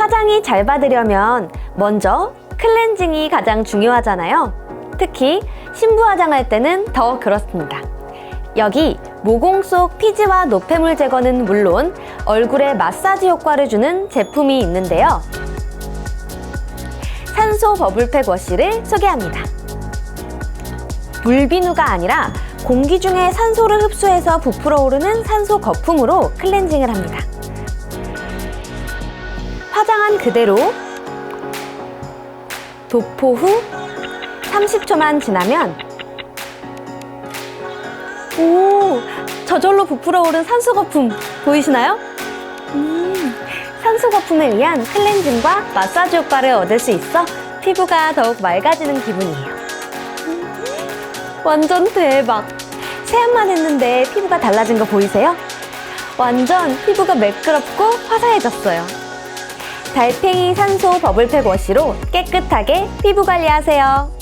화장이 잘 받으려면 먼저 클렌징이 가장 중요하잖아요. 특히 신부 화장할 때는 더 그렇습니다. 여기 모공 속 피지와 노폐물 제거는 물론 얼굴에 마사지 효과를 주는 제품이 있는데요. 산소 버블팩 워시를 소개합니다. 물비누가 아니라 공기 중에 산소를 흡수해서 부풀어 오르는 산소 거품으로 클렌징을 합니다. 화장한 그대로 도포 후 30초만 지나면 오 저절로 부풀어 오른 산소 거품 보이시나요? 음, 산소 거품에 의한 클렌징과 마사지 효과를 얻을 수 있어 피부가 더욱 맑아지는 기분이에요. 음, 완전 대박! 세안만 했는데 피부가 달라진 거 보이세요? 완전 피부가 매끄럽고 화사해졌어요. 달팽이 산소 버블팩 워시로 깨끗하게 피부 관리하세요.